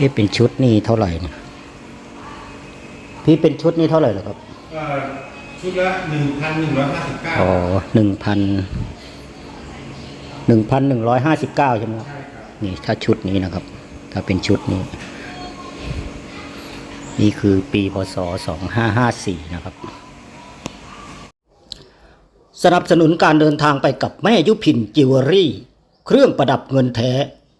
เอ๊ะเป็นชุดนี่เท่าไหร่เนี่ยพี่เป็นชุดนี่เท่าไหร่เหรอครับเอ่อชุดละหนึ่งพันหนึ่งร้อยห้าสิบเก้าอ๋อหนึ่งพันหนึ่งพันหนึ่งร้อยห้าสิบเก้าใช่ไหมครับใช่ครับนี่ถ้าชุดนี้นะครับ ถ้าเป็นชุดนี้ นี่คือปีพศสองห้าห้าสี่นะครับ สนับสนุนการเดินทางไปกับแม่ยุพินจิวเวลรี่ เครื่องประดับเงินแท้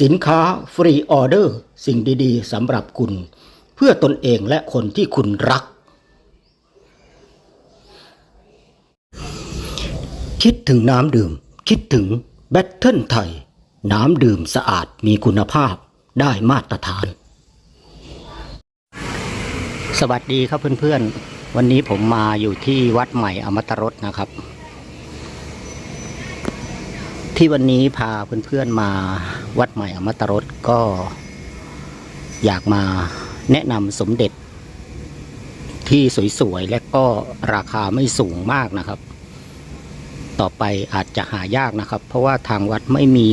สินค้าฟรีออเดอร์ สิ่งดีๆสำหรับคุณ เพื่อตนเองและคนที่คุณรัก คิดถึงน้ำดื่ม คิดถึงแบตเทิลไทย น้ำดื่มสะอาดมีคุณภาพได้มาตรฐาน สวัสดีครับเพื่อนๆ วันนี้ผมมาอยู่ที่วัดใหม่อมตะรสนะครับ ที่วันนี้พาเพื่อนๆมาวัดใหม่อมตรสก็อยากมาแนะนำสมเด็จ ที่สวยๆ และก็ราคาไม่สูงมากนะครับ ต่อไปอาจจะหายากนะครับ เพราะว่าทางวัดไม่มี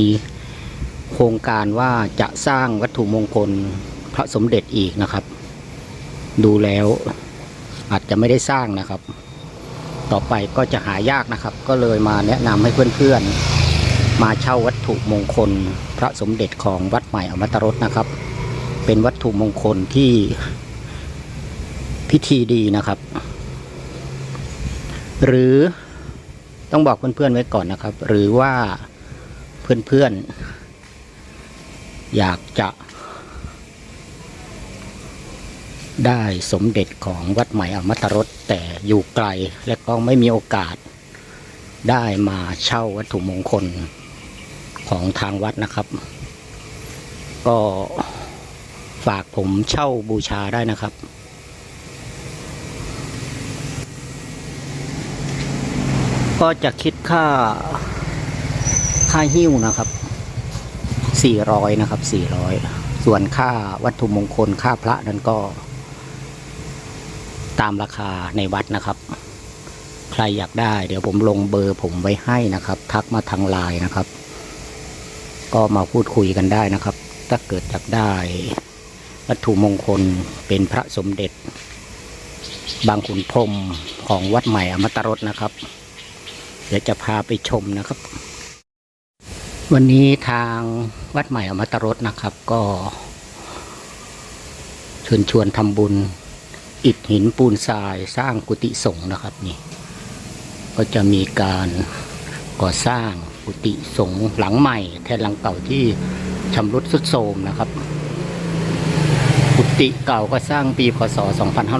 โครงการว่าจะสร้างวัตถุมงคลพระสมเด็จอีกนะครับ ดูแล้วอาจจะไม่ได้สร้างนะครับ ต่อไปก็จะหายากนะครับ ก็เลยมาแนะนำให้เพื่อนๆ มาเช่าวัตถุมงคลพระสมเด็จของวัดใหม่อมตะรสนะครับ เป็นวัตถุมงคลที่พิธีดีนะครับ หรือต้องบอกเพื่อนๆไว้ก่อนนะครับ หรือว่าเพื่อนๆ อยากจะ ได้สมเด็จของวัดใหม่อมตะรสแต่อยู่ไกลและก็ไม่มีโอกาสได้มาเช่าวัตถุมงคล ของทางวัดนะครับ ก็ฝากผมเช่าบูชาได้นะครับ ก็จะคิดค่าค่าหิ้วนะครับ 400 นะครับ 400 ส่วนค่าวัตถุมงคลค่าพระนั้นก็ ตามราคาในวัดนะครับ ใครอยากได้ เดี๋ยวผมลงเบอร์ผมไว้ให้นะครับ ทักมาทางไลน์นะครับ ก็มาพูดคุยกันได้นะครับ ถ้าเกิดอยากได้ วัตถุมงคลเป็นพระสมเด็จ บางขุนพรมของวัดใหม่อมตรสนะครับ เดี๋ยวจะพาไปชมนะครับ วันนี้ทางวัดใหม่อมตรสนะครับ ก็เชิญชวนทำบุญอิฐหินปูนทรายสร้างกุฏิสงฆ์นะครับนี่ ก็จะมีการก่อสร้าง กุฏิสงฆ์หลังใหม่ แทนหลังเก่าที่ชำรุดทรุดโทรมนะครับ กุฏิเก่าก็สร้างปีพศ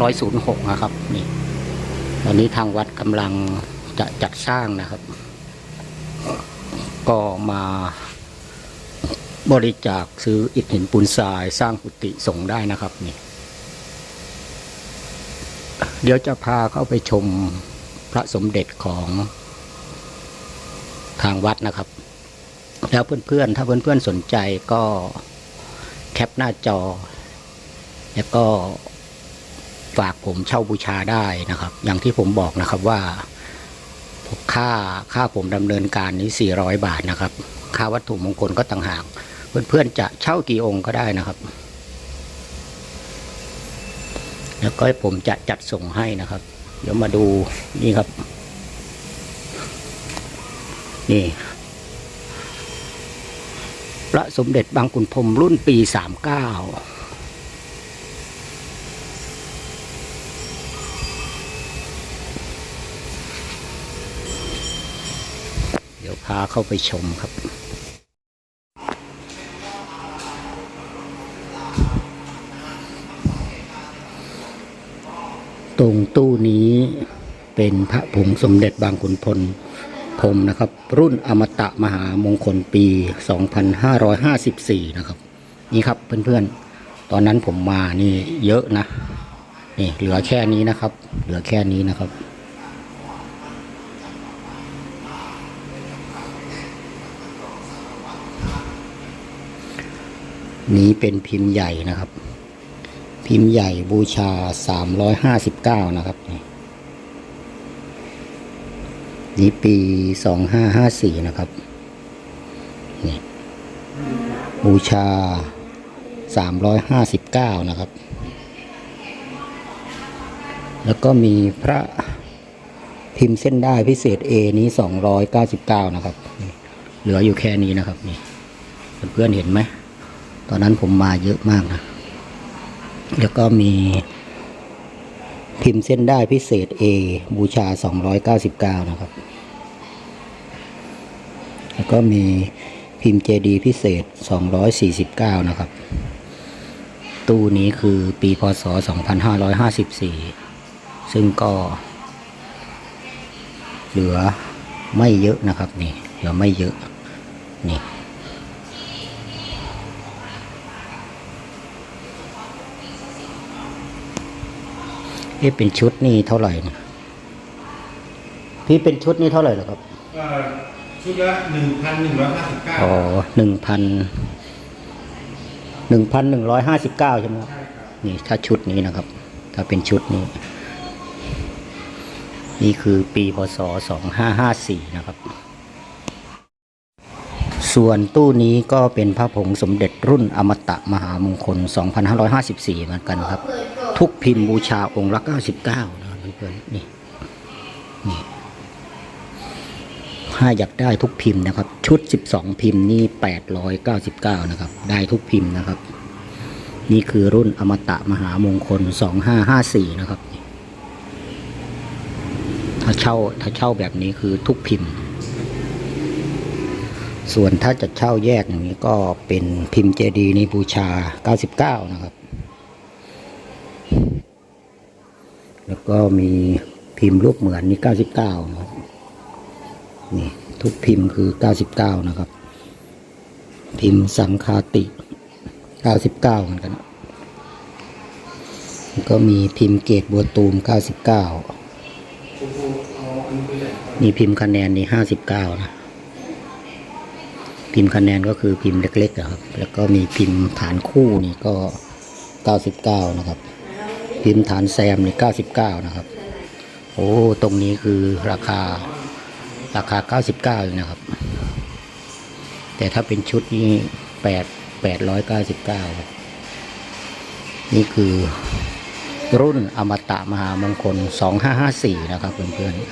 2506 นะครับนี่ตอนนี้ทางวัดกำลังจะจัดสร้างนะครับ ก็มาบริจาคซื้ออิฐหินปูนทรายสร้างกุฏิสงฆ์ได้นะครับนี่เดี๋ยวจะพาเข้าไปชมพระสมเด็จของ ทางวัดนะครับ แล้วเพื่อนๆ ถ้าเพื่อนๆสนใจก็แคปหน้าจอ แล้วก็ฝากผมเช่าบูชาได้นะครับ อย่างที่ผมบอกนะครับว่าค่าค่าผมดำเนินการนี้ 400 บาทนะครับ ค่าวัตถุมงคลก็ต่างหากเพื่อนๆจะเช่ากี่องค์ก็ได้นะครับ แล้วก็ผมจะจัดส่งให้นะครับ เดี๋ยวมาดูนี่ครับ นี่ พระสมเด็จบางขุนพรมรุ่นปีสามเก้าเดี๋ยวพาเข้าไปชมครับตรงตู้นี้เป็นพระผงสมเด็จบางขุนพล พรมนะครับ รุ่นอมตะมหามงคลปี 2554 นะครับ นี่ครับเพื่อนๆ ตอนนั้นผมมานี่เยอะนะ นี่เหลือแค่นี้นะครับ เหลือแค่นี้นะครับนี้เป็นพิมพ์ใหญ่นะครับ พิมพ์ใหญ่บูชาสามร้อยห้าสิบเก้านะครับนี่ นี่ปีสองห้าห้าสี่นะครับนี่บูชาสามร้อยห้าสิบเก้านะครับ แล้วก็มีพระพิมพ์เส้นได้พิเศษ A นี้สองร้อยเก้าสิบเก้านะครับ เหลืออยู่แค่นี้นะครับนี่เพื่อนๆเห็นไหม ตอนนั้นผมมาเยอะมากนะ แล้วก็มี พิมพ์เส้นได้พิเศษ A บูชา 299 นะครับ แล้วก็มีพิมพ์เจดีพิเศษ 249 นะครับ ตู้นี้คือปีพศ 2554 ซึ่งก็ เหลือไม่เยอะนะครับนี่ เหลือไม่เยอะ นี่ เอ๊ะเป็นชุดนี่เท่าไหร่นะพี่เป็นชุดนี่เท่าไหร่เหรอครับเอ่อชุดละหนึ่งพันหนึ่งร้อยห้าสิบเก้าอ๋อหนึ่งพันหนึ่งพันหนึ่งร้อยห้าสิบเก้าใช่ไหมครับใช่ครับนี่ถ้าชุดนี้นะครับ ถ้าเป็นชุดนี้ นี่คือปีพศสองห้าห้าสี่นะครับ ส่วนตู้นี้ก็เป็นพระผงสมเด็จรุ่นอมตะมหามงคล 2554 เหมือนกันครับ ทุกพิมพ์บูชาองค์ละ99นะครับเพื่อนนี่นี่ถ้าอยากได้ทุกพิมพ์นะครับ ชุด12พิมพ์นี่899นะครับ ได้ทุกพิมพ์นะครับ นี่คือรุ่นอมตะมหามงคล2554นะครับ ถ้าเช่าถ้าเช่าแบบนี้คือทุกพิมพ์ส่วนถ้าจะเช่าแยกอย่างนี้ก็เป็นพิมพ์เจดีย์นี่บูชา 99 นะครับ แล้ว ก็มีพิมพ์รูปเหมือนนี่99นะครับนี่ทุกพิมพ์คือ99นะครับ พิมพ์สังคาติ99เหมือนกันนะก็มีพิมพ์เกตบัวตูม99มีพิมพ์คะแนนนี่59นะพิมพ์คะแนนก็คือพิมพ์เล็กๆอะครับ แล้วก็มีพิมพ์ฐานคู่นี่ก็99นะครับ พิมพ์ฐานแซมนี่99นะครับ โอ้ ตรงนี้คือราคาราคา99เลยนะครับ แต่ถ้าเป็นชุดนี้8 899ครับนี่คือรุ่นอมตะมหามงคล2554นะครับเพื่อนๆ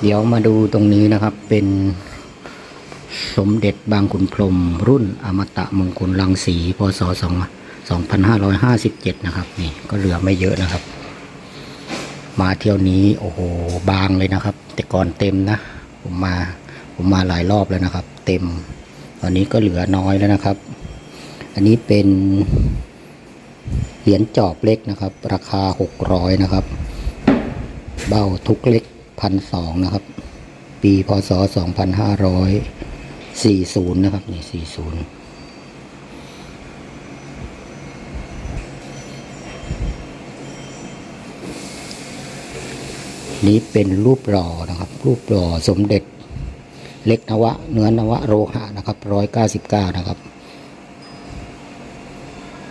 เดี๋ยวมาดูตรงนี้นะครับเป็น สมเด็จบางขุนพรมรุ่นอมตะมงคลลังสีพศ2557 นะครับ นี่ก็เหลือไม่เยอะนะครับ มาเที่ยวนี้โอ้โหบางเลยนะครับ แต่ก่อนเต็มนะ ผมมาผมมาหลายรอบแล้วนะครับ เต็ม ตอนนี้ก็เหลือน้อยแล้วนะครับ อันนี้เป็นเหรียญจอบเล็กนะครับ ราคา 600 นะครับ เบ้าทุกเล็กพันสองนะครับ ปีพศ 2500 สี่ศูนย์นะครับ นี่สี่ศูนย์นี้เป็นรูปหล่อนะครับ รูปหล่อสมเด็จ เล็กนวะ เนื้อนวะโรหะนะครับร้อยเก้าสิบเก้านะครับ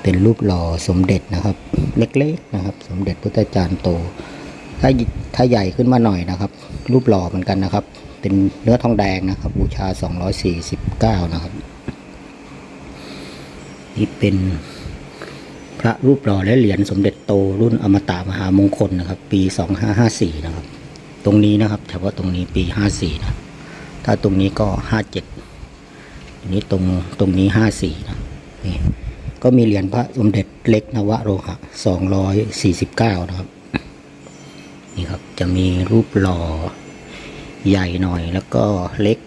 เป็นรูปหล่อสมเด็จนะครับ เล็กๆนะครับ สมเด็จพุทธจารย์โต ถ้าถ้าใหญ่ขึ้นมาหน่อยนะครับ รูปหล่อเหมือนกันนะครับ เป็นเนื้อทองแดงนะครับ บูชา 249 นะครับ นี่เป็นพระรูปหล่อและเหรียญสมเด็จโตรุ่นอมตะมหามงคลนะครับ ปี 2554 นะครับ ตรงนี้นะครับเฉพาะตรงนี้ปี 54 นะ ถ้าตรงนี้ก็ 57อันนี้ตรงตรงนี้ 54 นะนี่ก็มีเหรียญพระสมเด็จเล็กนวโรหะ 249 นะครับ นี่ครับจะมีรูปหล่อ ใหญ่หน่อย แล้วก็เล็ก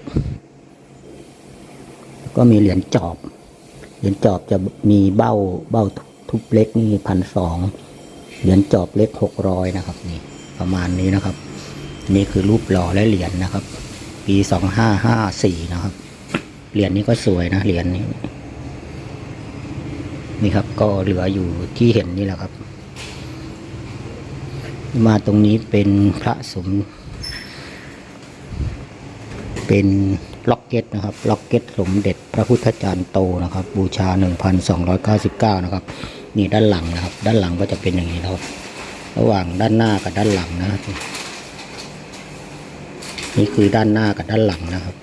แล้วก็มีเหรียญจอบ เหรียญจอบจะมีเบ้าเบ้าทุบเล็กนี่พันสองเหรียญจอบเล็กหกร้อยนะครับนี่ประมาณนี้นะครับ นี่คือรูปหล่อและเหรียญนะครับ ปีสองห้าห้าสี่นะครับ เหรียญนี้ก็สวยนะเหรียญนี้นี่ครับ ก็เหลืออยู่ที่เห็นนี่แหละครับ มาตรงนี้เป็นพระสม เป็นล็อกเก็ตนะครับล็อกเก็ตสมเด็จพระพุทธจารย์โตนะครับ บูชา 1,299 นะครับ นี่ด้านหลังนะครับ ด้านหลังก็จะเป็นอย่างนี้นะครับ ระหว่างด้านหน้ากับด้านหลังนะครับนี่คือด้านหน้ากับด้านหลังนะครับ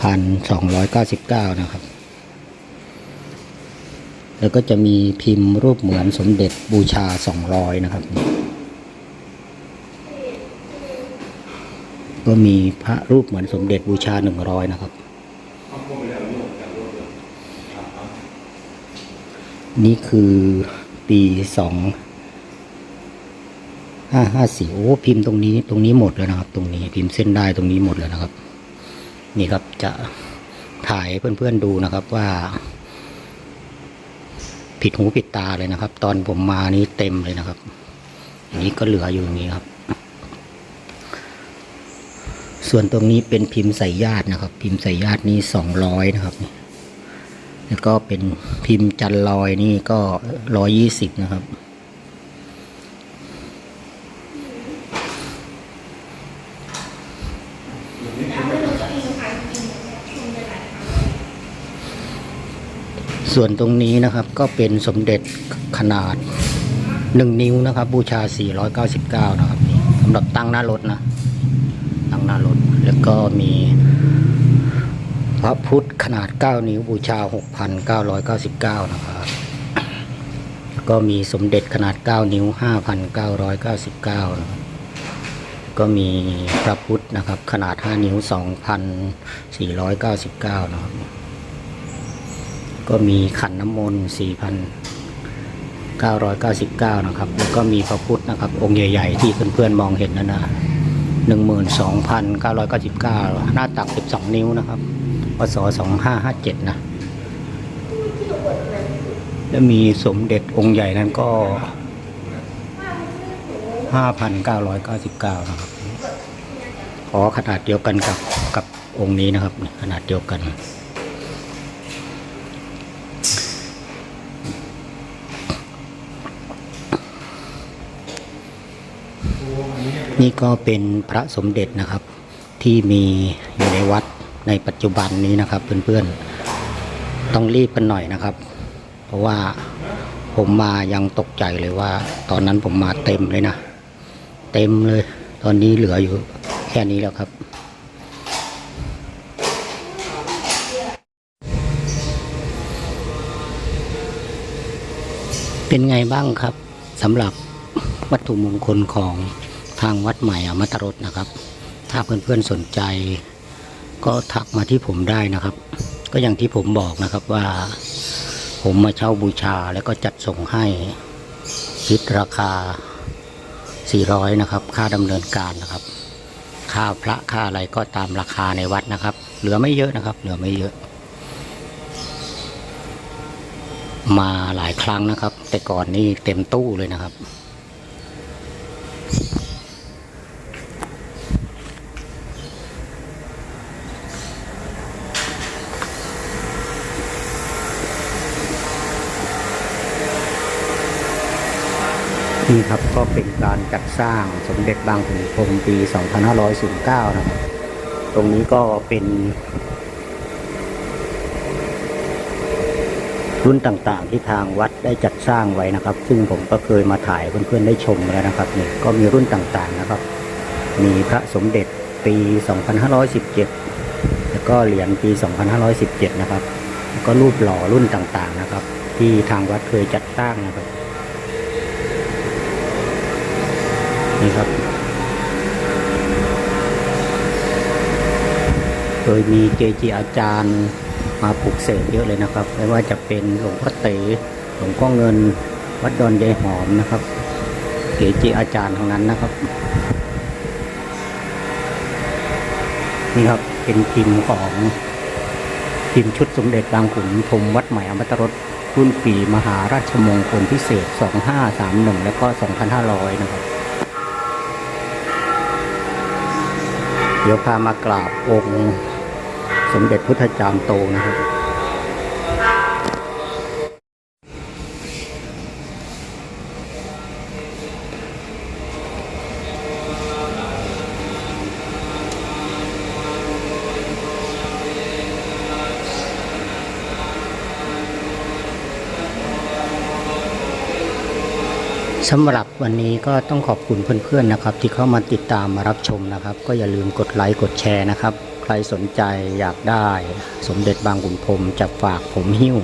พันสองร้อยเก้าสิบเก้านะครับแล้วก็จะมีพิมพ์รูปเหมือนสมเด็จบูชาสองร้อยนะครับ ก็มีพระรูปเหมือนสมเด็จบูชาหนึ่งร้อยนะครับ นี่คือปีสองห้าห้าสี่โอ้พิมพ์ตรงนี้ตรงนี้หมดแล้วนะครับ ตรงนี้พิมพ์เส้นได้ตรงนี้หมดแล้วนะครับ นี่ครับจะถ่ายเพื่อนๆดูนะครับว่า ผิดหูผิดตาเลยนะครับ ตอนผมมานี้เต็มเลยนะครับอันนี้ก็เหลืออยู่อย่างนี้ครับ ส่วนตรงนี้เป็นพิมพ์ใส่ญาตินะครับ พิมพ์ใส่ญาตินี่สองร้อยนะครับ แล้วก็เป็นพิมพ์จันลอยนี่ก็ร้อยยี่สิบนะครับ ส่วนตรงนี้นะครับก็เป็นสมเด็จขนาดหนึ่งนิ้วนะครับ บูชา 499 นะครับสำหรับตั้งหน้ารถนะตั้งหน้ารถ แล้วก็มีพระพุทธขนาด 9 นิ้วบูชา 6,999 นะครับ แล้วก็มีสมเด็จขนาด 9 นิ้ว 5,999นะครับก็มีพระพุทธนะครับ ขนาด 5 นิ้ว 2,499 นะครับ ก็มีขันน้ำมนต์4,999 นะครับ แล้วก็มีพระพุทธนะครับ องค์ใหญ่ ๆ ที่เพื่อนๆมองเห็นนั่นนะ 12,999 หน้าตัก 12 นิ้วนะครับพศ2557 นะ แล้วมีสมเด็จองค์ใหญ่นั้นก็ 5,999 นะครับ ขอขนาดเดียวกันกับกับองค์นี้นะครับ ขนาดเดียวกัน นี่ก็เป็นพระสมเด็จนะครับ ที่มีอยู่ในวัดในปัจจุบันนี้นะครับ เพื่อนๆต้องรีบกันหน่อยนะครับ เพราะว่าผมมายังตกใจเลยว่า ตอนนั้นผมมาเต็มเลยนะ เต็มเลย ตอนนี้เหลืออยู่แค่นี้แล้วครับเป็นไงบ้างครับสำหรับวัตถุมงคลของ ทางวัดใหม่อมตรสนะครับ ถ้าเพื่อนๆสนใจ ก็ทักมาที่ผมได้นะครับ ก็อย่างที่ผมบอกนะครับว่า ผมมาเช่าบูชาแล้วก็จัดส่งให้คิดราคา 400 นะครับ ค่าดำเนินการนะครับ ค่าพระค่าอะไรก็ตามราคาในวัดนะครับ เหลือไม่เยอะนะครับ เหลือไม่เยอะ มาหลายครั้งนะครับ แต่ก่อนนี่เต็มตู้เลยนะครับ นี่ครับก็เป็นการจัดสร้างสมเด็จบางขุนพรมปี 2509 นะครับ ตรงนี้ก็เป็น รุ่นต่างๆที่ทางวัดได้จัดสร้างไว้นะครับ ซึ่งผมก็เคยมาถ่ายเพื่อนๆได้ชมแล้วนะครับนี่ก็มีรุ่นต่างๆนะครับ มีพระสมเด็จปี 2517 แล้วก็เหรียญปี 2517 นะครับ แล้วก็รูปหล่อรุ่นต่างๆนะครับ ที่ทางวัดเคยจัดสร้างนะครับ นี่ครับ โดยมีเกจิอาจารย์มาปลุกเสกเยอะเลยนะครับ ไม่ว่าจะเป็นหลวงพ่อเต๋อหลวงพ่อเงิน วัดดอนยายหอมนะครับ เกจิอาจารย์ทั้งนั้นนะครับ นี่ครับเป็นพิมพ์ของพิมพ์ชุดสมเด็จบางขุนพรมวัดใหม่อมตรสรุ่นปีมหาราชมงคลพิเศษ 2531 และก็ 2500 นะครับ เดี๋ยวพามากราบองค์ สมเด็จพุทธจารย์โตนะครับ สำหรับวันนี้ก็ต้องขอบคุณเพื่อนๆนะครับ ที่เข้ามาติดตามมารับชมนะครับ ก็อย่าลืมกดไลค์กดแชร์นะครับ ใครสนใจอยากได้สมเด็จบางขุนพรมจะฝากผมหิ้ว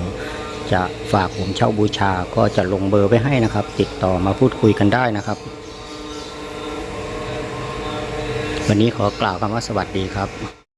จะฝากผมเช่าบูชาก็จะลงเบอร์ไว้ให้นะครับ ติดต่อมาพูดคุยกันได้นะครับ วันนี้ขอกล่าวคำว่าสวัสดีครับ